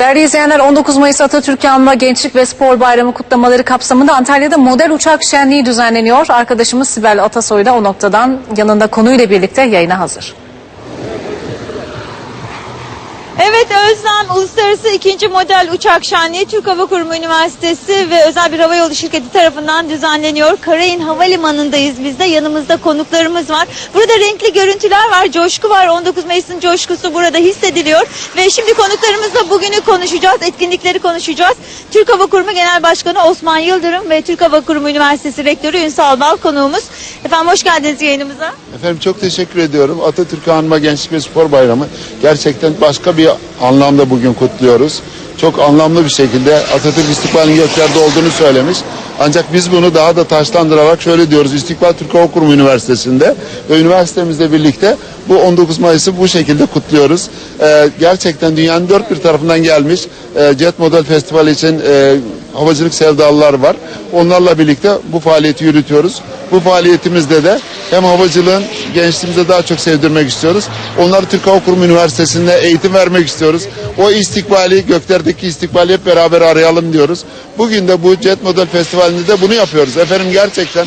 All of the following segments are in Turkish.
Değerli izleyenler 19 Mayıs Atatürk Anma Gençlik ve Spor Bayramı kutlamaları kapsamında Antalya'da model uçak şenliği düzenleniyor. Arkadaşımız Sibel Atasoy da o noktadan yanında konuyla birlikte yayına hazır. Evet Özlem Uluslararası 2. Model Uçak Şenliği Türk Hava Kurumu Üniversitesi ve özel bir havayolu şirketi tarafından düzenleniyor. Karayın Havalimanı'ndayız biz de yanımızda konuklarımız var. Burada renkli görüntüler var, coşku var. 19 Mayıs'ın coşkusu burada hissediliyor. Ve şimdi konuklarımızla bugünü konuşacağız, etkinlikleri konuşacağız. Türk Hava Kurumu Genel Başkanı Osman Yıldırım ve Türk Hava Kurumu Üniversitesi Rektörü Ünsal Bal konuğumuz. Efendim hoş geldiniz yayınımıza. Efendim çok teşekkür ediyorum. Atatürk Anma Gençlik ve Spor Bayramı gerçekten başka bir anlamda bugün kutluyoruz. Çok anlamlı bir şekilde Atatürk istikbalin göklerde olduğunu söylemiş. Ancak biz bunu daha da taşlandırarak şöyle diyoruz. İstikbal Türk Hava Kurumu Üniversitesi'nde ve üniversitemizle birlikte bu 19 Mayıs'ı bu şekilde kutluyoruz. Ee, gerçekten dünyanın dört bir tarafından gelmiş e, Jet Model Festivali için e, havacılık sevdalılar var. Onlarla birlikte bu faaliyeti yürütüyoruz. Bu faaliyetimizde de hem havacılığın gençliğimize daha çok sevdirmek istiyoruz. Onları Türk Hava Kurumu Üniversitesi'nde eğitim vermek istiyoruz. O istikbali, göklerdeki istikbali hep beraber arayalım diyoruz. Bugün de bu Jet Model Festivali'nde de bunu yapıyoruz. Efendim gerçekten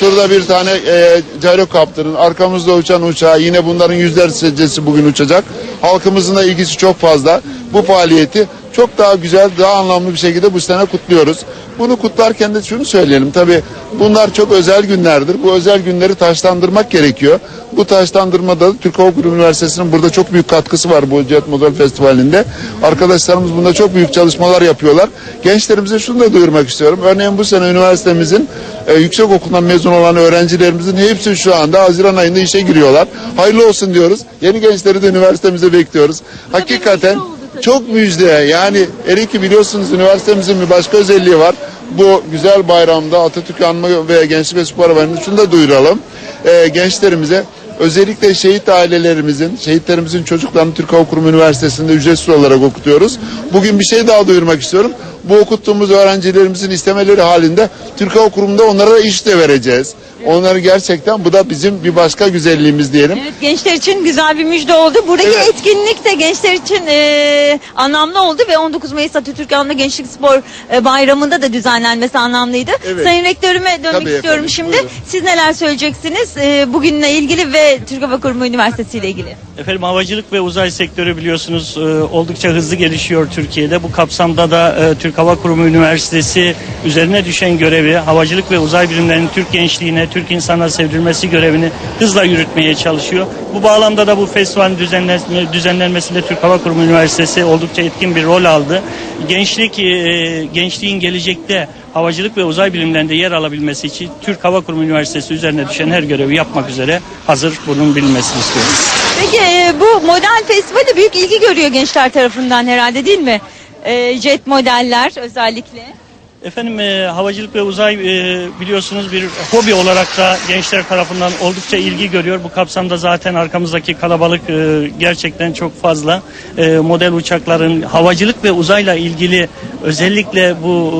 şurada bir tane e, gyrocopter'ın arkamızda uçan uçağı yine bunların yüzlercesi bugün uçacak. Halkımızın da ilgisi çok fazla. Bu faaliyeti çok daha güzel, daha anlamlı bir şekilde bu sene kutluyoruz. Bunu kutlarken de şunu söyleyelim. Tabii bunlar çok özel günlerdir. Bu özel günleri taşlandırmak gerekiyor. Bu taşlandırmada da Türk Hava Kurumu Üniversitesi'nin burada çok büyük katkısı var bu Jet Model Festivali'nde. Arkadaşlarımız bunda çok büyük çalışmalar yapıyorlar. Gençlerimize şunu da duyurmak istiyorum. Örneğin bu sene üniversitemizin e, yüksek okuldan mezun olan öğrencilerimizin hepsi şu anda Haziran ayında işe giriyorlar. Hayırlı olsun diyoruz. Yeni gençleri de üniversitemize bekliyoruz. Hakikaten çok müjde. Yani hele ki biliyorsunuz üniversitemizin bir başka özelliği var. Bu güzel bayramda Atatürk Anma ve Gençlik ve Spor Bayramı'nda şunu da duyuralım. Ee, gençlerimize özellikle şehit ailelerimizin, şehitlerimizin çocuklarını Türk Hava Kurumu Üniversitesi'nde ücretsiz olarak okutuyoruz. Bugün bir şey daha duyurmak istiyorum. Bu okuttuğumuz öğrencilerimizin istemeleri halinde Türk Hava Kurumu'nda onlara iş de vereceğiz. Onları gerçekten bu da bizim bir başka güzelliğimiz diyelim. Evet gençler için güzel bir müjde oldu. Buradaki Evet. etkinlik de gençler için e, anlamlı oldu ve 19 Mayıs Atatürk Anma Gençlik Spor e, Bayramı'nda da düzenlenmesi anlamlıydı. Evet. Sayın Rektörüme dönmek Tabii istiyorum efendim, şimdi. buyurun. Siz neler söyleyeceksiniz e, bugünle ilgili ve Türk Hava Kurumu Üniversitesi ile ilgili? Efendim havacılık ve uzay sektörü biliyorsunuz e, oldukça hızlı gelişiyor Türkiye'de. Bu kapsamda da e, Türk Hava Kurumu Üniversitesi üzerine düşen görevi havacılık ve uzay bilimlerinin Türk gençliğine, Türk insanına sevdirmesi görevini hızla yürütmeye çalışıyor. Bu bağlamda da bu festivalin düzenlenmesi, düzenlenmesinde Türk Hava Kurumu Üniversitesi oldukça etkin bir rol aldı. Gençlik, e, gençliğin gelecekte havacılık ve uzay bilimlerinde yer alabilmesi için Türk Hava Kurumu Üniversitesi üzerine düşen her görevi yapmak üzere hazır bunun bilinmesini istiyoruz. Peki e, bu model festivali büyük ilgi görüyor gençler tarafından herhalde değil mi? E, jet modeller özellikle. Efendim e, havacılık ve uzay e, biliyorsunuz bir hobi olarak da gençler tarafından oldukça ilgi görüyor. Bu kapsamda zaten arkamızdaki kalabalık e, gerçekten çok fazla. E, model uçakların havacılık ve uzayla ilgili özellikle bu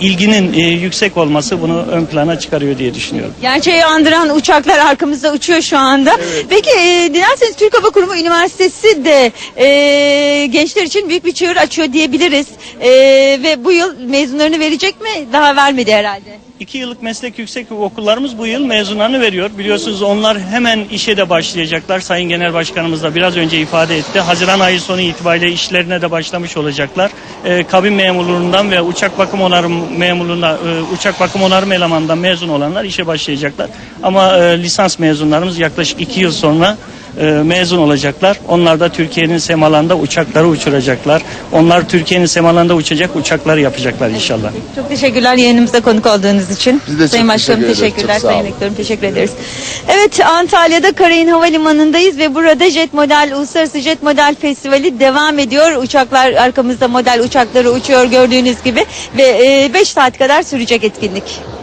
e, ilginin e, yüksek olması bunu ön plana çıkarıyor diye düşünüyorum. Gerçeği andıran uçaklar arkamızda uçuyor şu anda. Peki e, dilerseniz Türk Hava Kurumu Üniversitesi de e, gençler için büyük bir çığır açıyor diyebiliriz. E, ve bu yıl mezunlarını verecek mi? Daha vermedi herhalde. İki yıllık meslek yüksek okullarımız bu yıl mezunlarını veriyor. Biliyorsunuz onlar hemen işe de başlayacaklar. Sayın Genel Başkanımız da biraz önce ifade etti. Haziran ayı sonu itibariyle işlerine de başlamış olacaklar. Ee, kabin memurluğundan ve uçak bakım onarım memurluğunda e, uçak bakım onarım elemanından mezun olanlar işe başlayacaklar. Ama e, lisans mezunlarımız yaklaşık iki yıl sonra e, mezun olacaklar. Onlar da Türkiye'nin semalarında uçakları uçuracaklar. Onlar Türkiye'nin semalarında uçacak uçaklar yapacaklar inşallah. Çok teşekkürler yayınımıza konuk olduğunuz için. Biz de çok Sayın Başkanım teşekkür ederiz. teşekkürler. Çok sağ Sayın olun. Rektörüm teşekkür ederiz. Evet Antalya'da Karayın Havalimanı'ndayız ve burada Jet Model Uluslararası Jet Model Festivali devam ediyor. Uçaklar arkamızda model uçakları uçuyor gördüğünüz gibi ve 5 saat kadar sürecek etkinlik.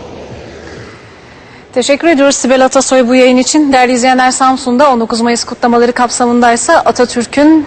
Teşekkür ediyoruz Sibel Atasoy bu yayın için. Değerli izleyenler Samsun'da 19 Mayıs kutlamaları kapsamındaysa Atatürk'ün